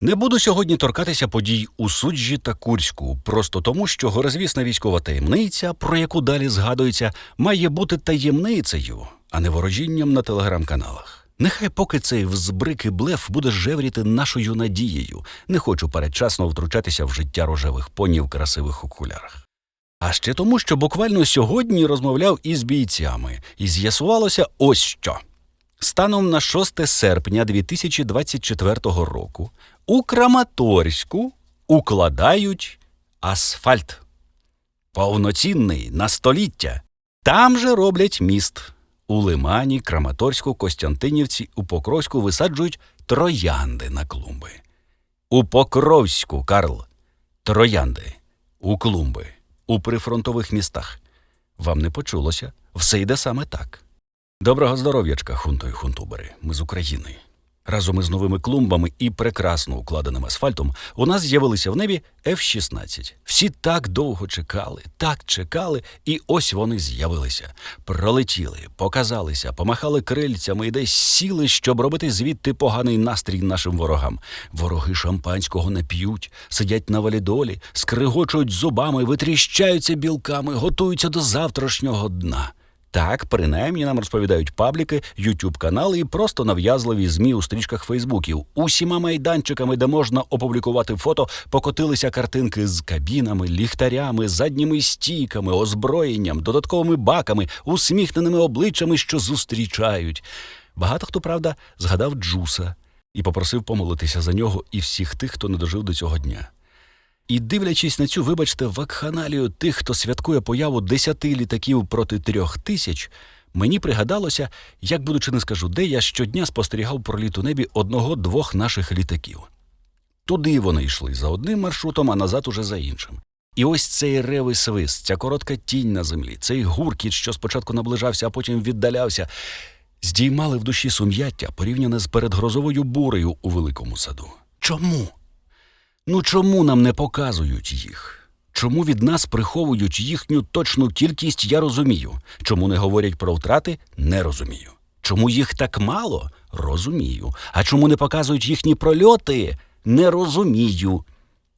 Не буду сьогодні торкатися подій у суджі та Курську, просто тому, що горозвісна військова таємниця, про яку далі згадується, має бути таємницею, а не ворожінням на телеграм-каналах. Нехай поки цей взбрик і блеф буде жевріти нашою надією. Не хочу передчасно втручатися в життя рожевих поні в красивих окулярах. А ще тому, що буквально сьогодні розмовляв із бійцями, і з'ясувалося ось що. Станом на 6 серпня 2024 року у Краматорську укладають асфальт. Повноцінний на століття. Там же роблять міст. У Лимані, Краматорську, Костянтинівці, у Покровську висаджують троянди на клумби. У Покровську, Карл, троянди, у клумби, у прифронтових містах. Вам не почулося? Все йде саме так. Доброго здоров'ячка, хунто і хунтубери. Ми з України. Разом із новими клумбами і прекрасно укладеним асфальтом у нас з'явилися в небі F-16. Всі так довго чекали, так чекали, і ось вони з'явилися. Пролетіли, показалися, помахали крильцями і десь сіли, щоб робити звідти поганий настрій нашим ворогам. Вороги шампанського не п'ють, сидять на валідолі, скригочують зубами, витріщаються білками, готуються до завтрашнього дна. Так, принаймні нам розповідають пабліки, ютуб канали і просто нав'язливі змі у стрічках Фейсбуків. Усіма майданчиками, де можна опублікувати фото, покотилися картинки з кабінами, ліхтарями, задніми стійками, озброєнням, додатковими баками, усміхненими обличчями, що зустрічають. Багато хто, правда, згадав Джуса і попросив помолитися за нього і всіх тих, хто не дожив до цього дня. І дивлячись на цю, вибачте, вакханалію тих, хто святкує появу десяти літаків проти трьох тисяч, мені пригадалося, як будучи не скажу, де я щодня спостерігав проліт у небі одного-двох наших літаків. Туди вони йшли за одним маршрутом, а назад уже за іншим. І ось цей ревий свист, ця коротка тінь на землі, цей гуркіт, що спочатку наближався, а потім віддалявся, здіймали в душі сум'яття, порівняне з передгрозовою бурею у великому саду. Чому? Ну чому нам не показують їх? Чому від нас приховують їхню точну кількість, я розумію. Чому не говорять про втрати, не розумію. Чому їх так мало? Розумію. А чому не показують їхні прольоти? Не розумію.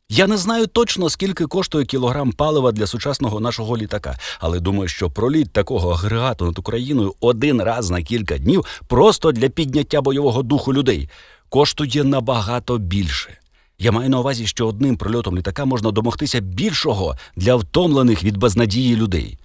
Я не знаю точно, скільки коштує кілограм палива для сучасного нашого літака, але думаю, що проліт такого агрегату над Україною один раз на кілька днів просто для підняття бойового духу людей коштує набагато більше. Я маю на увазі, що одним прольотом літака можна домогтися більшого для втомлених від безнадії людей.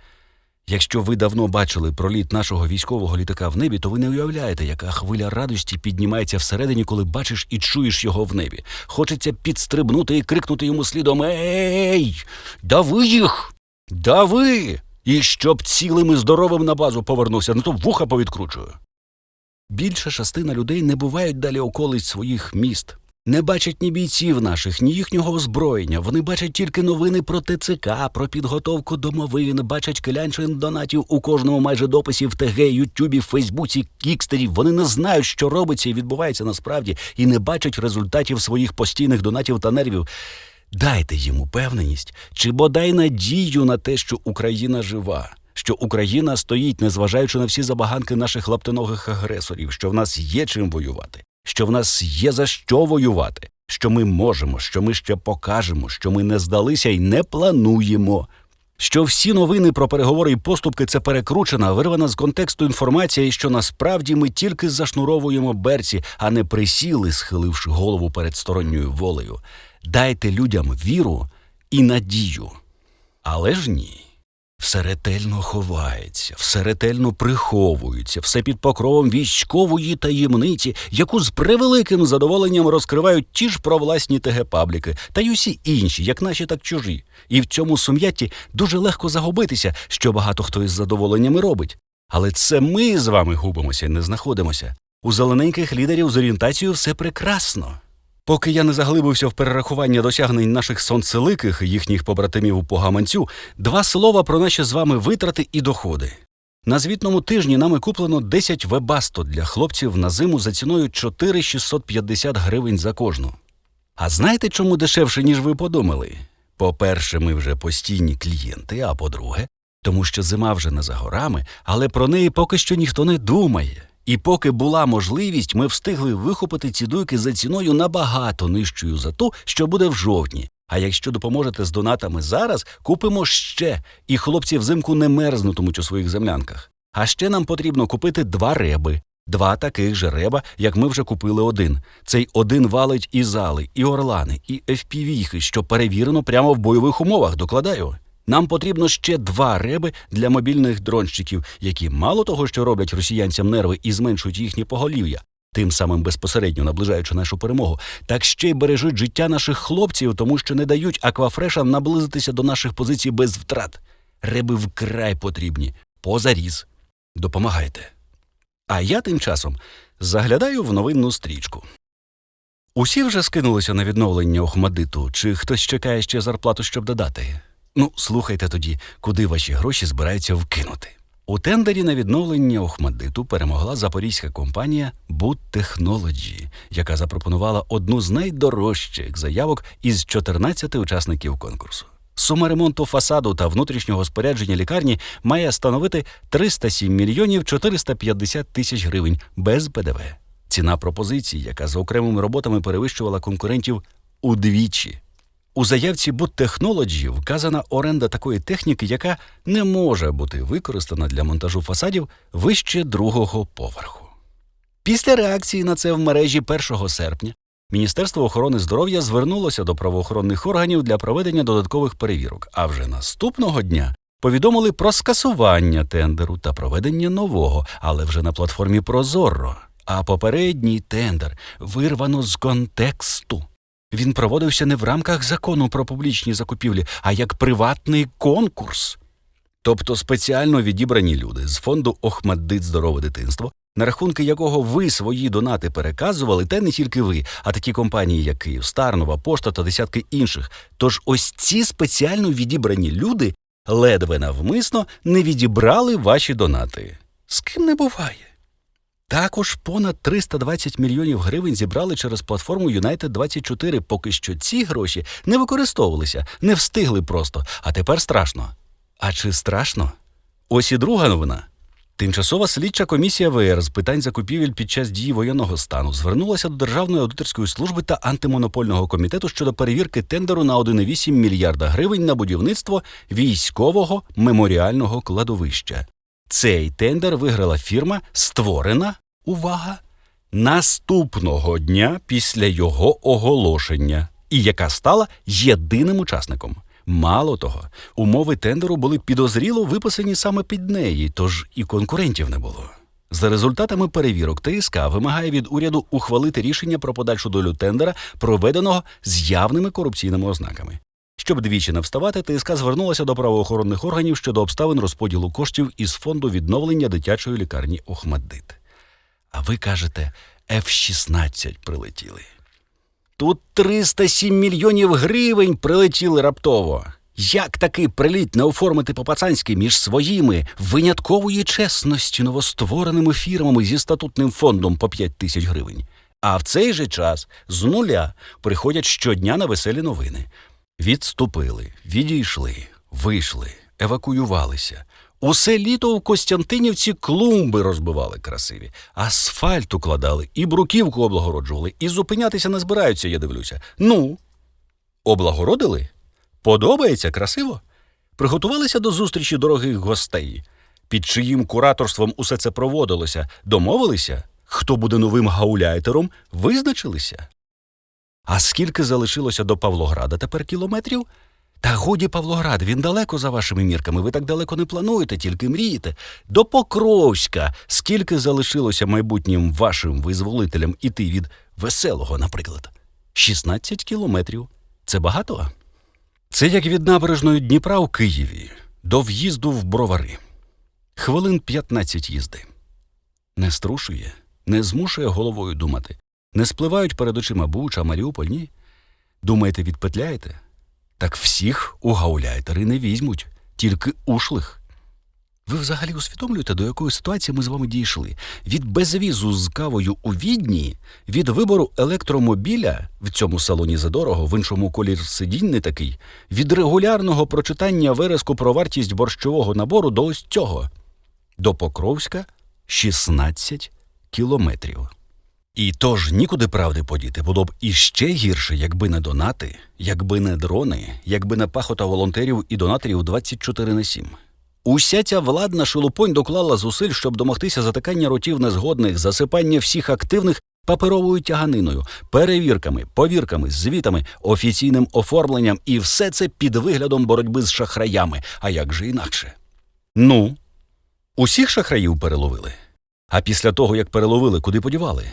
Якщо ви давно бачили проліт нашого військового літака в небі, то ви не уявляєте, яка хвиля радості піднімається всередині, коли бачиш і чуєш його в небі. Хочеться підстрибнути і крикнути йому слідом Ей! Дави їх! Дави! І щоб цілим і здоровим на базу повернувся, не то вуха повідкручую. Більша частина людей не бувають далі околиць своїх міст. Не бачать ні бійців наших, ні їхнього озброєння. Вони бачать тільки новини про ТЦК, про підготовку домовин, бачать келянчин донатів у кожному майже дописі в ТГ, Ютубі, Фейсбуці, Кікстері. Вони не знають, що робиться і відбувається насправді, і не бачать результатів своїх постійних донатів та нервів. Дайте їм упевненість чи бодай надію на те, що Україна жива. Що Україна стоїть, незважаючи на всі забаганки наших лаптиногих агресорів, що в нас є чим воювати, що в нас є за що воювати, що ми можемо, що ми ще покажемо, що ми не здалися і не плануємо. Що всі новини про переговори і поступки це перекручена, вирвана з контексту інформація, і що насправді ми тільки зашнуровуємо берці, а не присіли, схиливши голову перед сторонньою волею. Дайте людям віру і надію. Але ж ні. Все ретельно ховається, все ретельно приховується, все під покровом військової таємниці, яку з превеликим задоволенням розкривають ті ж провласні ТГ-пабліки, та й усі інші, як наші, так чужі. І в цьому сум'ятті дуже легко загубитися, що багато хто із задоволеннями робить. Але це ми з вами губимося не знаходимося. У зелененьких лідерів з орієнтацією все прекрасно. Поки я не заглибився в перерахування досягнень наших сонцеликих і їхніх побратимів по гаманцю, два слова про наші з вами витрати і доходи. На звітному тижні нами куплено 10 вебасто для хлопців на зиму за ціною 4650 гривень за кожну. А знаєте, чому дешевше, ніж ви подумали? По-перше, ми вже постійні клієнти, а по-друге, тому що зима вже не за горами, але про неї поки що ніхто не думає. І поки була можливість, ми встигли вихопити ці дуйки за ціною набагато нижчою за ту, що буде в жовтні. А якщо допоможете з донатами зараз, купимо ще, і хлопці взимку не мерзнутимуть у своїх землянках. А ще нам потрібно купити два реби, два таких же реба, як ми вже купили один. Цей один валить і зали, і орлани, і FPV-хи, що перевірено прямо в бойових умовах, докладаю. Нам потрібно ще два реби для мобільних дронщиків, які мало того, що роблять росіянцям нерви і зменшують їхнє поголів'я, тим самим безпосередньо наближаючи нашу перемогу, так ще й бережуть життя наших хлопців, тому що не дають аквафрешам наблизитися до наших позицій без втрат. Реби вкрай потрібні. Позаріз. Допомагайте. А я тим часом заглядаю в новинну стрічку. Усі вже скинулися на відновлення Охмадиту, чи хтось чекає ще зарплату, щоб додати? Ну, слухайте тоді, куди ваші гроші збираються вкинути. У тендері на відновлення Охмадиту перемогла запорізька компанія Boot Technology, яка запропонувала одну з найдорожчих заявок із 14 учасників конкурсу. Сума ремонту фасаду та внутрішнього спорядження лікарні має становити 307 мільйонів 450 тисяч гривень без ПДВ. Ціна пропозиції, яка за окремими роботами перевищувала конкурентів удвічі. У заявці Technology вказана оренда такої техніки, яка не може бути використана для монтажу фасадів вище другого поверху. Після реакції на це в мережі 1 серпня Міністерство охорони здоров'я звернулося до правоохоронних органів для проведення додаткових перевірок, а вже наступного дня повідомили про скасування тендеру та проведення нового, але вже на платформі Прозоро. А попередній тендер вирвано з контексту. Він проводився не в рамках закону про публічні закупівлі, а як приватний конкурс. Тобто спеціально відібрані люди з фонду Охмаддит здорове дитинство, на рахунки якого ви свої донати переказували, та не тільки ви, а такі компанії, як Київстар, Нова Пошта та десятки інших. Тож ось ці спеціально відібрані люди ледве навмисно не відібрали ваші донати. З ким не буває. Також понад 320 мільйонів гривень зібрали через платформу United 24 поки що ці гроші не використовувалися, не встигли просто, а тепер страшно. А чи страшно? Ось і друга новина. Тимчасова слідча комісія ВР з питань закупівель під час дії воєнного стану звернулася до Державної аудиторської служби та антимонопольного комітету щодо перевірки тендеру на 1,8 мільярда гривень на будівництво військового меморіального кладовища. Цей тендер виграла фірма, створена увага наступного дня після його оголошення, і яка стала єдиним учасником. Мало того, умови тендеру були підозріло виписані саме під неї, тож і конкурентів не було. За результатами перевірок ТСК вимагає від уряду ухвалити рішення про подальшу долю тендера, проведеного з явними корупційними ознаками. Щоб двічі не вставати, ТСК звернулася до правоохоронних органів щодо обставин розподілу коштів із фонду відновлення дитячої лікарні Охмаддит. А ви кажете, F-16 прилетіли. Тут 307 мільйонів гривень прилетіли раптово. Як такий приліт не оформити по-пацанськи між своїми виняткової чесності новоствореними фірмами зі статутним фондом по 5 тисяч гривень? А в цей же час з нуля приходять щодня на веселі новини. Відступили, відійшли, вийшли, евакуювалися. Усе літо в Костянтинівці клумби розбивали красиві, асфальт укладали, і бруківку облагороджували, і зупинятися не збираються, я дивлюся. Ну, облагородили? Подобається красиво? Приготувалися до зустрічі дорогих гостей. Під чиїм кураторством усе це проводилося, домовилися, хто буде новим гауляйтером, визначилися. А скільки залишилося до Павлограда тепер кілометрів? Та годі Павлоград, він далеко за вашими мірками. Ви так далеко не плануєте, тільки мрієте. До Покровська. Скільки залишилося майбутнім вашим визволителям іти від веселого, наприклад? 16 кілометрів. Це багато? Це як від набережної Дніпра у Києві до в'їзду в бровари. Хвилин 15 їзди. Не струшує, не змушує головою думати. Не спливають перед очима Буча, Маріуполь, ні? Думаєте, відпетляєте? Так всіх у гауляйтери не візьмуть, тільки ушлих. Ви взагалі усвідомлюєте, до якої ситуації ми з вами дійшли? Від безвізу з кавою у відні, від вибору електромобіля в цьому салоні задорого, в іншому колір сидінь не такий, від регулярного прочитання вереску про вартість борщового набору до ось цього. До Покровська 16 кілометрів. І тож нікуди правди подіти було б іще гірше, якби не донати, якби не дрони, якби не пахота волонтерів і донаторів 24 на 7. Уся ця владна шелупонь доклала зусиль, щоб домогтися затикання ротів незгодних, засипання всіх активних паперовою тяганиною, перевірками, повірками, звітами, офіційним оформленням і все це під виглядом боротьби з шахраями. А як же інакше? Ну, усіх шахраїв переловили. А після того, як переловили, куди подівали?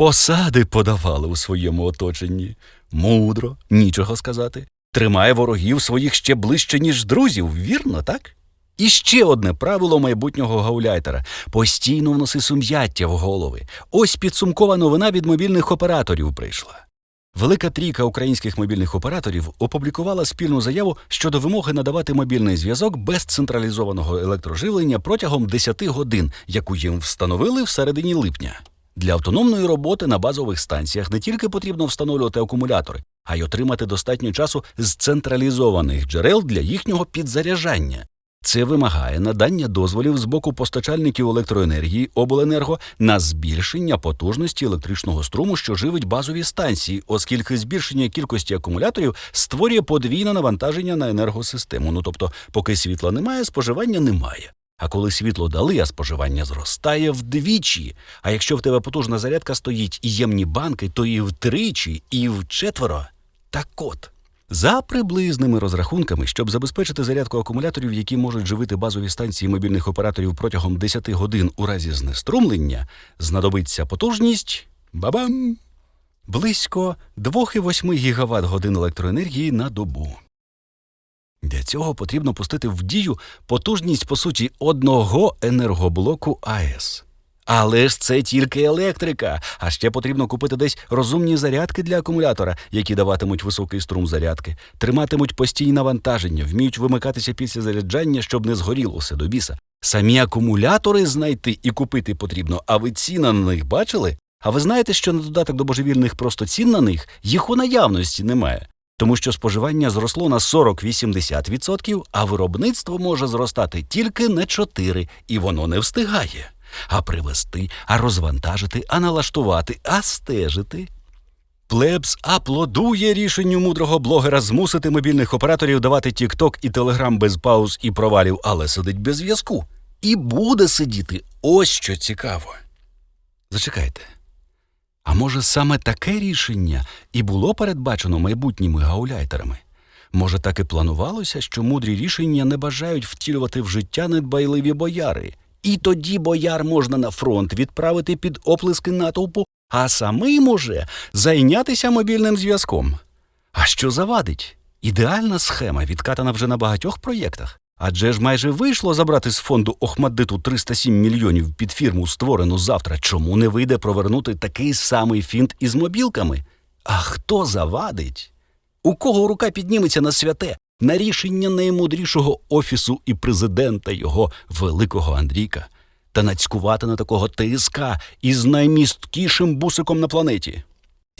Посади подавали у своєму оточенні. Мудро, нічого сказати. Тримає ворогів своїх ще ближче, ніж друзів, вірно, так? І ще одне правило майбутнього гауляйтера постійно вноси сум'яття в голови. Ось підсумкова новина від мобільних операторів прийшла. Велика трійка українських мобільних операторів опублікувала спільну заяву щодо вимоги надавати мобільний зв'язок без централізованого електроживлення протягом 10 годин, яку їм встановили в середині липня. Для автономної роботи на базових станціях не тільки потрібно встановлювати акумулятори, а й отримати достатньо часу з централізованих джерел для їхнього підзаряджання. Це вимагає надання дозволів з боку постачальників електроенергії обленерго на збільшення потужності електричного струму, що живить базові станції, оскільки збільшення кількості акумуляторів створює подвійне навантаження на енергосистему. Ну тобто, поки світла немає, споживання немає. А коли світло дали, а споживання зростає вдвічі. А якщо в тебе потужна зарядка стоїть і ємні банки, то і втричі, і вчетверо. Так от. За приблизними розрахунками, щоб забезпечити зарядку акумуляторів, які можуть живити базові станції мобільних операторів протягом 10 годин у разі знеструмлення, знадобиться потужність бабам близько 2,8 гігават годин електроенергії на добу. Для цього потрібно пустити в дію потужність, по суті, одного енергоблоку АЕС. Але ж це тільки електрика, а ще потрібно купити десь розумні зарядки для акумулятора, які даватимуть високий струм зарядки, триматимуть постійне навантаження, вміють вимикатися після заряджання, щоб не згоріло все до біса. Самі акумулятори знайти і купити потрібно, а ви ціна на них бачили? А ви знаєте, що на додаток до божевільних просто цін на них їх у наявності немає. Тому що споживання зросло на 40-80%, а виробництво може зростати тільки на 4%, і воно не встигає. А привезти, а розвантажити, а налаштувати, а стежити. Плебс аплодує рішенню мудрого блогера змусити мобільних операторів давати TikTok і Telegram без пауз і провалів, але сидить без зв'язку. І буде сидіти. Ось що цікаво. Зачекайте. А може, саме таке рішення і було передбачено майбутніми гауляйтерами? Може, так і планувалося, що мудрі рішення не бажають втілювати в життя недбайливі бояри, і тоді бояр можна на фронт відправити під оплески натовпу, а самим уже зайнятися мобільним зв'язком. А що завадить? Ідеальна схема відкатана вже на багатьох проєктах. Адже ж майже вийшло забрати з фонду Охмаддиту 307 мільйонів під фірму, створену завтра. Чому не вийде провернути такий самий фінт із мобілками? А хто завадить? У кого рука підніметься на святе, на рішення наймудрішого офісу і президента його великого Андрійка, та нацькувати на такого ТСК із наймісткішим бусиком на планеті?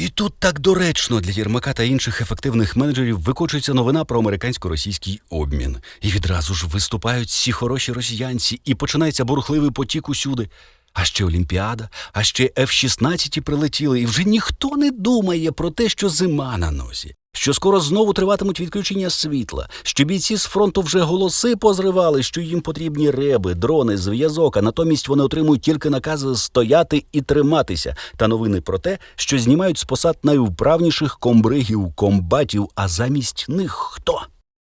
І тут так доречно для Єрмака та інших ефективних менеджерів викочується новина про американсько-російський обмін. І відразу ж виступають всі хороші росіянці, і починається бурхливий потік усюди. А ще Олімпіада, а ще F-16 прилетіли, і вже ніхто не думає про те, що зима на носі, що скоро знову триватимуть відключення світла, що бійці з фронту вже голоси позривали, що їм потрібні реби, дрони, зв'язок, а натомість вони отримують тільки накази стояти і триматися, та новини про те, що знімають з посад найвправніших комбригів, комбатів, а замість них хто?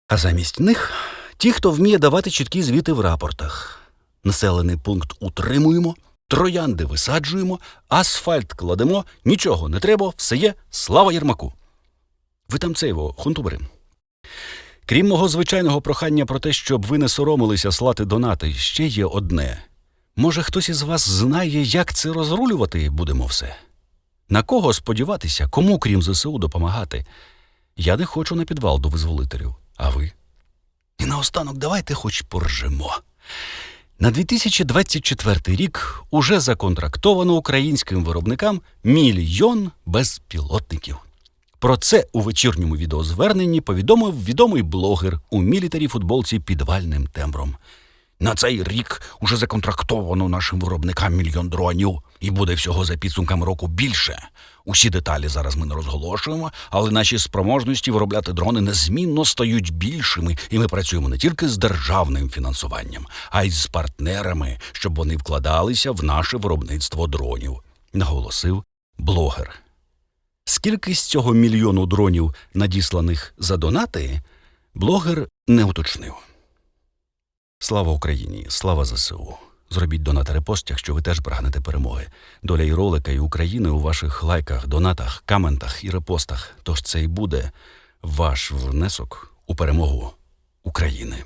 А замість них ті, хто вміє давати чіткі звіти в рапортах. Населений пункт утримуємо, троянди висаджуємо, асфальт кладемо, нічого не треба, все є, слава Єрмаку. Ви там цейво, хунтубери. Крім мого звичайного прохання про те, щоб ви не соромилися слати донати, ще є одне. Може, хтось із вас знає, як це розрулювати будемо все? На кого сподіватися, кому крім ЗСУ допомагати? Я не хочу на підвал до визволителів, а ви? І наостанок давайте хоч поржемо. На 2024 рік уже законтрактовано українським виробникам мільйон безпілотників. Про це у вечірньому відеозверненні повідомив відомий блогер у мілітарі футболці підвальним тембром. На цей рік уже законтрактовано нашим виробникам мільйон дронів, і буде всього за підсумками року більше. Усі деталі зараз ми не розголошуємо, але наші спроможності виробляти дрони незмінно стають більшими, і ми працюємо не тільки з державним фінансуванням, а й з партнерами, щоб вони вкладалися в наше виробництво дронів, наголосив блогер. Скільки з цього мільйону дронів, надісланих за донати, блогер не уточнив. Слава Україні! Слава ЗСУ! Зробіть донат репост, якщо ви теж прагнете перемоги. Доля і ролика, і України у ваших лайках, донатах, каментах і репостах. Тож це і буде ваш внесок у перемогу України.